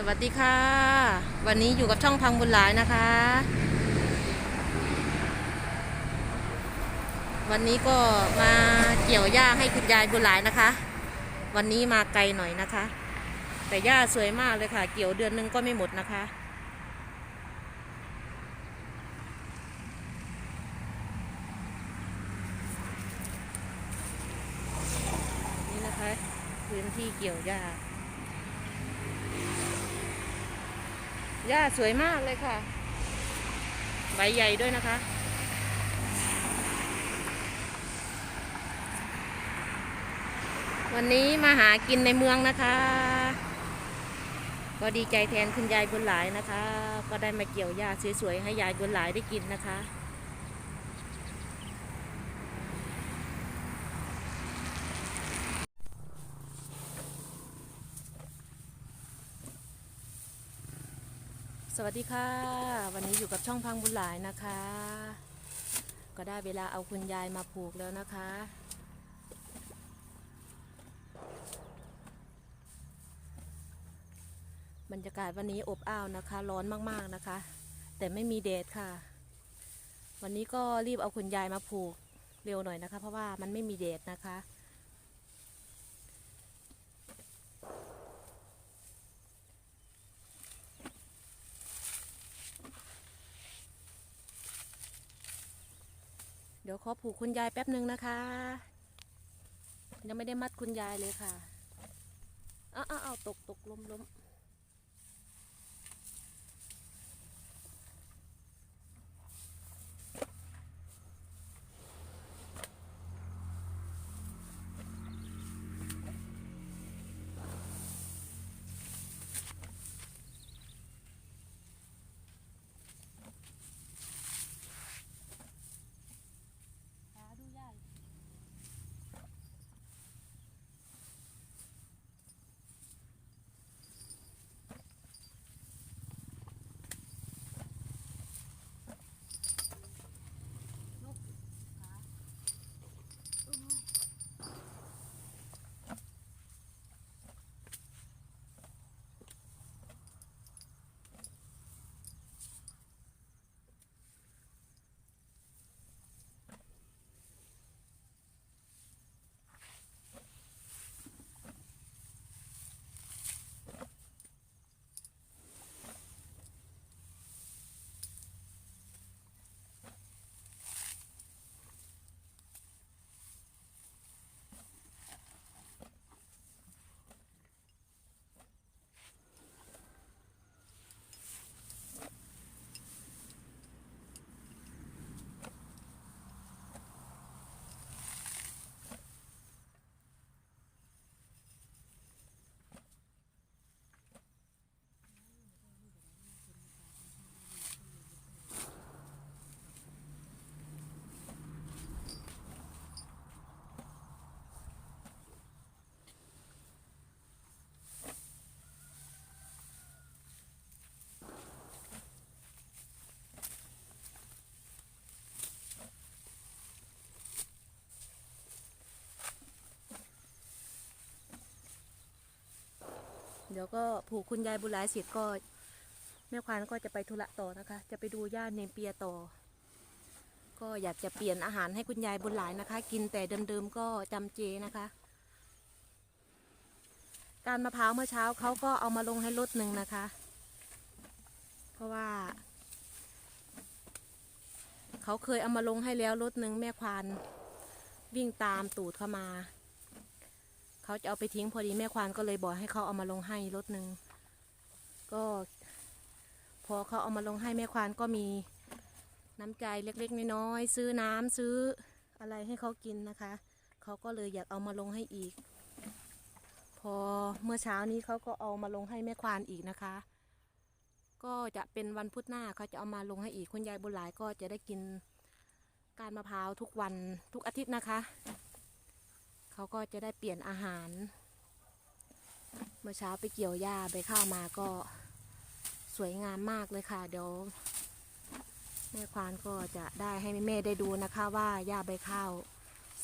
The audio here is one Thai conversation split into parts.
สวัสดีค่ะ วันนี้อยู่กับช่องพังบุญหลายนะคะ วันนี้ก็มาเกี่ยวหญ้าให้คุณยายบุญหลายนะคะ วันนี้มาไกลหน่อยนะคะ แต่หญ้าสวยมากเลยค่ะ เกี่ยวเดือนนึงก็ไม่หมดนะคะ นี่นะคะ พื้นที่เกี่ยวหญ้า หญ้าสวยมากเลยค่ะ ใบใหญ่ด้วยนะคะ วันนี้มาหากินในเมืองนะคะ ก็ดีใจแทนคุณยายบุญหลายนะคะ ก็ได้มาเกี่ยวหญ้าสวยๆให้ยายบุญหลายได้กินนะคะ สวัสดีค่ะ วันนี้อยู่กับช่องพังบุญหลายนะคะ ก็ได้เวลาเอาคุณยายมาผูกแล้วนะคะ บรรยากาศวันนี้อบอ้าวนะคะ ร้อนมากๆนะคะ แต่ไม่มีแดดค่ะ วันนี้ก็รีบเอาคุณยายมาผูกเร็วหน่อยนะคะ เพราะว่ามันไม่มีแดดนะคะ ดี๋ยวขอผูกคุณยายแป๊บหนึ่งนะคะ ยังไม่ได้มัดคุณยายเลยค่ะอ้าวอ้าวอ้าตกตกล้มล้ม เดี๋ยวก็ผูกคุณยายบุญหลายเสร็จก็แม่ควานก็จะไปธุระต่อนะคะ จะไปดูย่าเนมเปียต่อ ก็อยากจะเปลี่ยนอาหารให้คุณยายบุญหลายนะคะ กินแต่เดิมๆก็จำเจนะคะ การมะพร้าวเมื่อเช้าเขาก็เอามาลงให้รถหนึ่งนะคะ เพราะว่าเขาเคยเอามาลงให้แล้วรถหนึ่งแม่ควานวิ่งตามตูดเข้ามา เขาจะเอาไปทิ้งพอดีแม่ควานก็เลยบอกให้เขาเอามาลงให้รถหนึ่งก็ พอเขาเอามาลงให้แม่ควานก็มีน้ำใจเล็กๆน้อยๆซื้อน้ำซื้ออะไรให้เขากินนะคะ เขาก็เลยอยากเอามาลงให้อีก พอเมื่อเช้านี้เขาก็เอามาลงให้แม่ควานอีกนะคะ ก็จะเป็นวันพุธหน้าเขาจะเอามาลงให้อีกคุณยายบุญหลายก็จะได้กินการมะพร้าวทุกวันทุกอาทิตย์นะคะ เขาก็จะได้เปลี่ยนอาหาร เมื่อเช้าไปเกี่ยวหญ้าไปข้าวมาก็สวยงามมากเลยค่ะ เดี๋ยวแม่ควานก็จะได้ให้แม่ได้ดูนะคะว่าหญ้าใบข้าว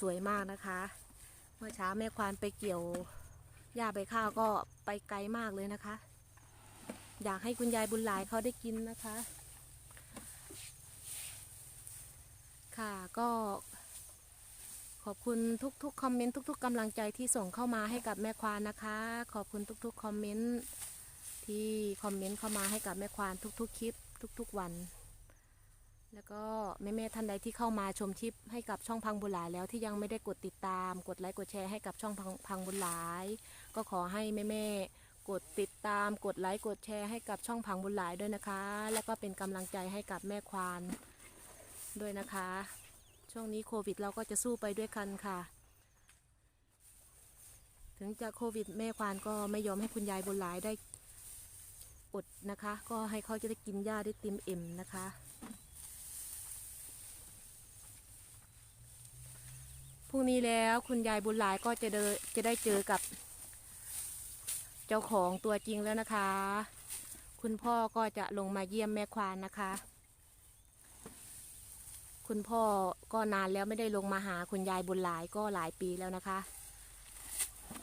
สวยมากนะคะ เมื่อเช้าแม่ควานไปเกี่ยวหญ้าใบข้าวก็ไปไกลมากเลยนะคะ อยากให้คุณยายบุญหลายเขาได้กินนะคะ ค่ะก็ ขอบคุณทุกๆคอมเมนต์ทุก ๆกำลังใจที่ส่งเข้ามาให้กับแม่ควานนะคะ ขอบคุณทุกๆคอมเมนต์ที่คอมเมนต์เข้ามาให้กับแม่ควานทุก ๆ คลิป ทุก ๆ วัน แล้วก็แม่ๆท่านใดที่เข้ามาชมคลิปให้กับช่องพังบุญหลายแล้วที่ยังไม่ได้กดติดตาม กดไลค์กดแชร์ให้กับช่องพังพังบุญหลาย ก็ขอให้แม่ๆกดติดตาม กดไลค์กดแชร์ให้กับช่องพังบุญหลายด้วยนะคะ แล้วก็เป็นกำลังใจให้กับแม่ควานด้วยนะคะ ช่วงนี้โควิดเราก็จะสู้ไปด้วยกันค่ะ ถึงจะโควิดแม่ควานก็ไม่ยอมให้คุณยายบุญหลายได้อดนะคะ ก็ให้เขาจะได้กินหญ้าได้เติมเอ็มนะคะ พรุ่งนี้แล้วคุณยายบุญหลายก็จะเดจะได้เจอกับ เจ้าของตัวจริงแล้วนะคะ คุณพ่อก็จะลงมาเยี่ยมแม่ควานนะคะ คุณพ่อก็นานแล้วไม่ได้ลงมาหาคุณยายบุญหลายก็หลายปีแล้วนะคะ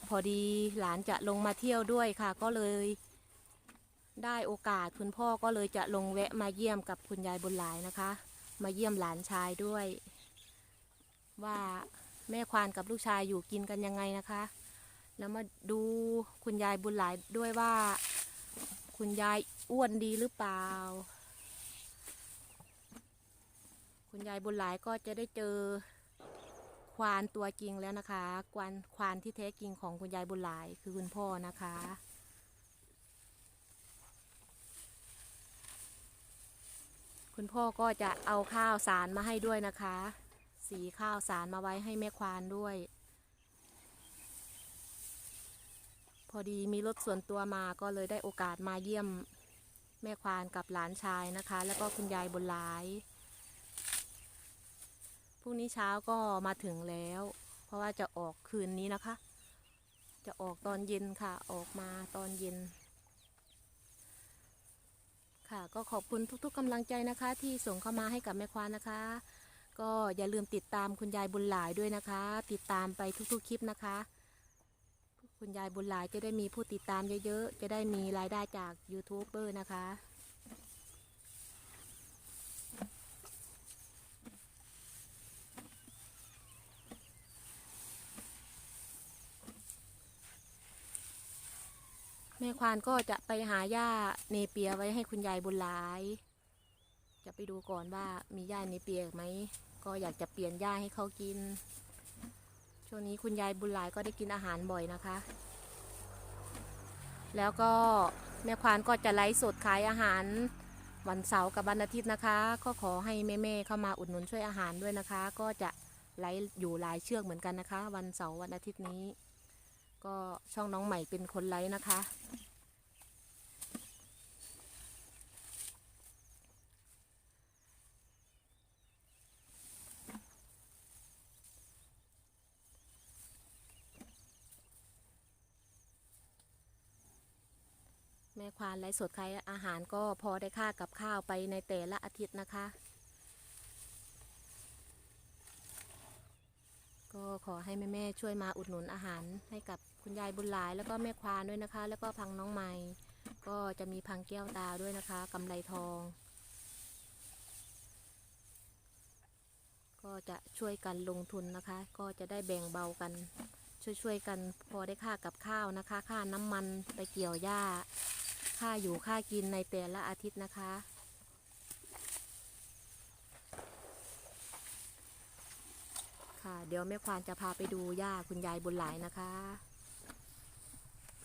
พอดีหลานจะลงมาเที่ยวด้วยค่ะ ก็เลยได้โอกาสคุณพ่อก็เลยจะลงแวะมาเยี่ยมกับคุณยายบุญหลายนะคะ มาเยี่ยมหลานชายด้วย ว่าแม่ควานกับลูกชายอยู่กินกันยังไงนะคะ แล้วมาดูคุณยายบุญหลายด้วยว่า คุณยายอ้วนดีหรือเปล่า คุณยายบุญหลายก็จะได้เจอควานตัวจริงแล้วนะคะ ควานควานที่แท้จริงของคุณยายบุญหลายคือคุณพ่อนะคะ คุณพ่อก็จะเอาข้าวสารมาให้ด้วยนะคะ สีข้าวสารมาไว้ให้แม่ควานด้วย พอดีมีรถส่วนตัวมาก็เลยได้โอกาสมาเยี่ยมแม่ควานกับหลานชายนะคะ แล้วก็คุณยายบุญหลาย พรุ่งนี้เช้าก็มาถึงแล้ว เพราะว่าจะออกคืนนี้นะคะ จะออกตอนเย็นค่ะ ออกมาตอนเย็น ค่ะก็ขอบคุณทุกๆกำลังใจนะคะ ที่ส่งเข้ามาให้กับแม่ควานนะคะ ก็อย่าลืมติดตามคุณยายบุญหลายด้วยนะคะ ติดตามไปทุกๆคลิปนะคะ คุณยายบุญหลายจะได้มีผู้ติดตามเยอะๆ จะได้มีรายได้จากยูทูบเบอร์นะคะ แม่ควานก็จะไปหาหญ้าเนเปียไว้ให้คุณยายบุญหลาย จะไปดูก่อนว่ามีหญ้าเนเปียไหม ก็อยากจะเปลี่ยนหญ้าให้เขากิน ช่วงนี้คุณยายบุญหลายก็ได้กินอาหารบ่อยนะคะ แล้วก็แม่ควานก็จะไลฟ์สดขายอาหารวันเสาร์กับวันอาทิตย์นะคะ ก็ขอให้แม่ๆเข้ามาอุดหนุนช่วยอาหารด้วยนะคะ ก็จะไลฟ์อยู่หลายเชือกเหมือนกันนะคะ วันเสาร์วันอาทิตย์นี้ ก็ช่องน้องใหม่เป็นคนไลฟ์นะคะแม่ควานไลฟ์สดขายอาหารก็พอได้ค่ากับข้าวไปในแต่ละอาทิตย์นะคะ ก็ขอให้แม่ๆช่วยมาอุดหนุนอาหารให้กับคุณยายบุญหลาย แล้วก็แม่ควานด้วยนะคะ แล้วก็พังน้องใหม่ก็จะมีพังแก้วตาด้วยนะคะกำไรทอง ก็จะช่วยกันลงทุนนะคะ ก็จะได้แบ่งเบากัน ช่วยๆกันพอได้ค่ากับข้าวนะคะ ค่าน้ำมันไปเกี่ยวหญ้า ค่าอยู่ค่ากินในแต่ละอาทิตย์นะคะ ค่ะ เดี๋ยวแม่ควานจะพาไปดูย่าคุณยายบุญหลายนะคะ